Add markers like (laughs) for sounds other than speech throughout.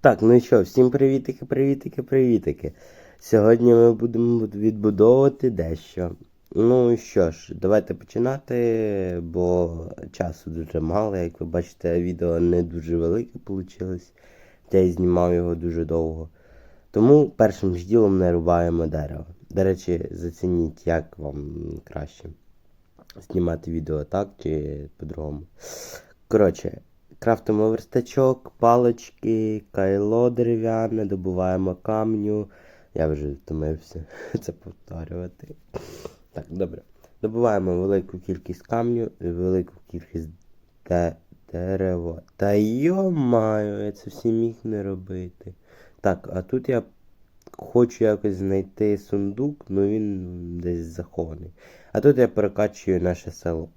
Так, ну що, всім привітики, привітики, привітики. Сьогодні ми будемо відбудовувати дещо. Ну що ж, давайте починати, бо часу дуже мало. Як ви бачите, відео не дуже велике вийшло. Я і знімав його дуже довго. Тому першим ж ділом нарубаємо дерево. До речі, зацініть, як вам краще знімати відео так чи по-другому. Коротше, крафтимо верстачок, палочки, кайло дерев'яне, добуваємо камню. Я вже втомився (laughs) це повторювати. Так, добре. Добуваємо велику кількість камню і велику кількість де- дерева. Та йо-маю, я це всі міг не робити. Так, а тут я хочу якось знайти сундук, ну він десь захований. А тут я перекачую наше село.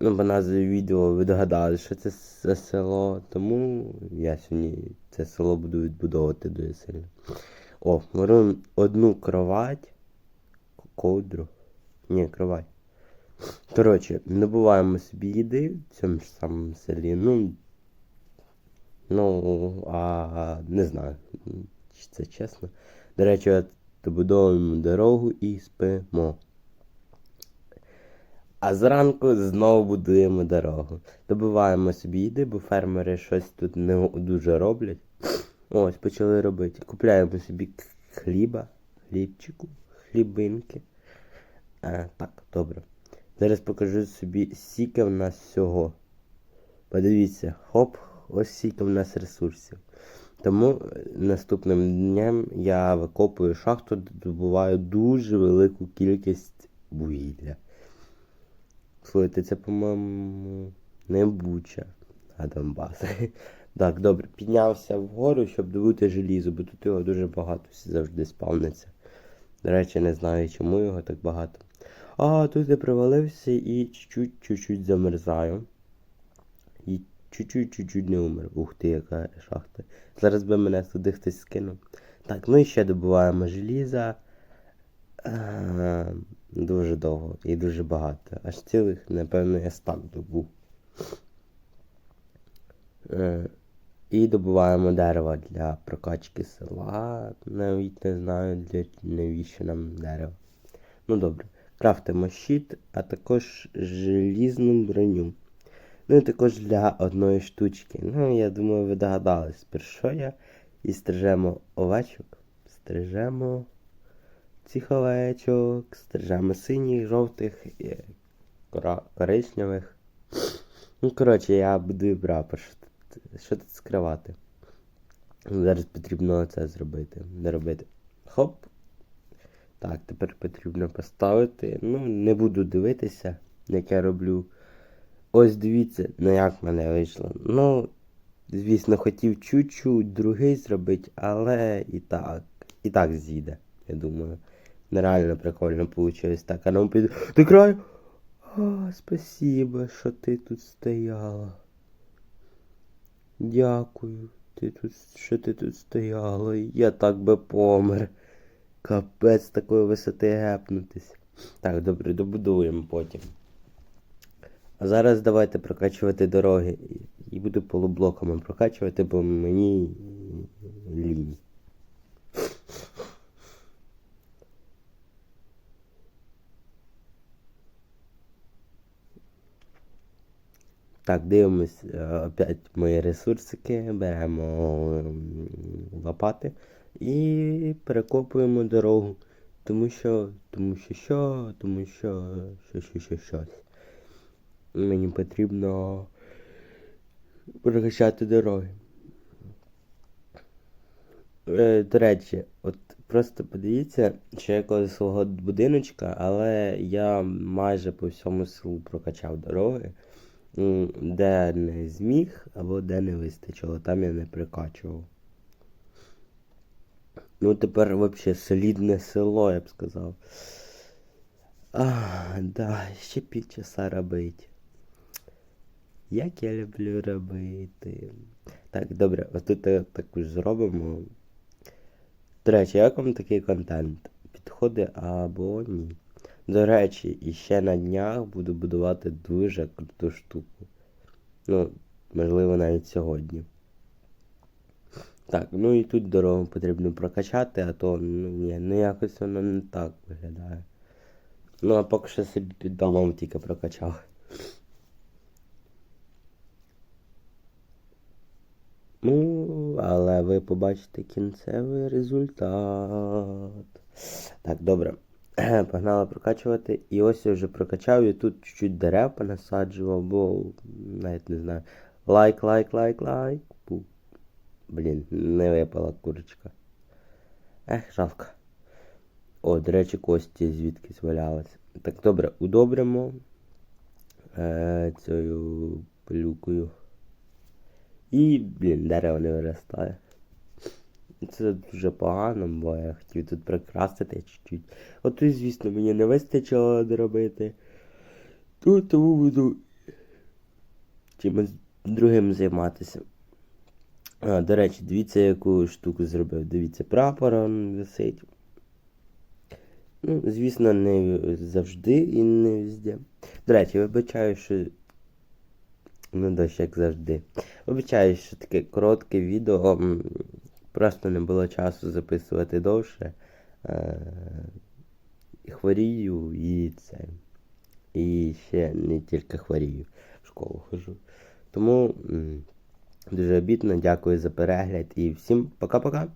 Ну, по назві відео ви догадали, що це за село, тому я сьогодні це село буду відбудовувати дуже сильно. О, беру одну кровать, ковдру. Ні, кровать. Коротше, добуваємо собі їди в цьому ж самому селі. Ну, ну, а не знаю, чи це чесно. До речі, добудовуємо дорогу і спимо. А зранку знову будуємо дорогу. Добиваємо собі їди, бо фермери щось тут не дуже роблять. Ось, почали робити. Купляємо собі хліба, хлібчику, хлібинки. А, так, добре. Зараз покажу собі, скільки в нас всього. Подивіться, хоп, ось скільки в нас ресурсів. Тому е, наступним днем я викопую шахту, добуваю дуже велику кількість вугілля. Слухайте, це, по-моєму, не Буча, а Донбас. (laughs) Так, добре, піднявся вгору, щоб добути желізо, бо тут його дуже багато завжди спавниться. До речі, не знаю, чому його так багато. А, тут я привалився і чуть-чуть замерзаю. І чуть-чуть не умер. Ух ти, яка шахта. Зараз би мене туди хтось скинув. Так, ну і ще добуваємо желіза. Е, Дуже довго і дуже багато. Аж цілих, напевно, я стак добув. Е, І добуваємо дерево для прокачки села. Навіть не знаю, для навіщо нам дерево. Ну добре. Крафтимо щит, а також желізну броню. Ну і також для одної штучки. Ну, я думаю, ви догадались, про я. І стрижемо овечок. Стрижемо цих овечок, стрижемо синіх, жовтих, і коричневих. Ну, коротше, я будую прапор. Що тут, скривати? Зараз потрібно це зробити. Не. Хоп. Так, тепер потрібно поставити. Ну, не буду дивитися, як я роблю. Ось дивіться, ну як в мене вийшло. Ну, звісно, хотів чуть-чуть другий зробити, але і так. І так з'їде, я думаю. Нереально прикольно вийшло. Так, а ну піду. До краю. О, спасибо, що ти тут стояла. Дякую. Ти тут, що ти тут стояла. Я так би помер. Капець такої висоти гепнутись. Так, добре, добудуємо потім. А зараз давайте прокачувати дороги. І буду полублоками прокачувати, бо мені лінь. Так, дивимось е, опять мої ресурсики, беремо лопати і перекопуємо дорогу. Тому що, тому що що, тому що, що, що, що, щось. Мені потрібно прокачати дороги. Е, до речі, от просто подивіться, що я коло свого будиночка, але я майже по всьому селу прокачав дороги. Де не зміг або де не вистачило, там я не прикачував. Ну тепер взагалі солідне село, я б сказав. А, да, ще півчаса робити. Як я люблю робити. Так, добре, отут таку зробимо. До речі, як вам такий контент? Підходить або ні. До речі, і ще на днях буду будувати дуже круту штуку. Ну, можливо, навіть сьогодні. Так, ну і тут дорогу потрібно прокачати, а то ну, ні, ну якось воно не так виглядає. Ну а поки що собі під домом тільки прокачав. Ну, але ви побачите кінцевий результат. Так, добре. Погнали прокачувати. І ось я вже прокачав, і тут чуть-чуть дерев понасаджував, бо навіть не знаю. Лайк, лайк, лайк, лайк. Пу. Блін, не випала курочка. Ех, жалко. О, до речі, кості звідкись валялись. Так, добре, удобримо е, цією пилюкою. І, блін, дерево не виростає. Це дуже погано, бо я хотів тут прикрасити чуть-чуть. От тут, звісно, мені не вистачило доробити. Тут тому буду чимось другим займатися. А, до речі, дивіться, яку штуку зробив. Дивіться, прапор он висить. Ну, звісно, не завжди і не везде. До речі, вибачаю, що. Ну, дощ, як завжди. Вибачаю, що таке коротке відео. Просто не було часу записувати довше. Е, Хворію і це. І ще не тільки хворію, в школу хожу. Тому дуже обідно, дякую за перегляд і всім пока-пока.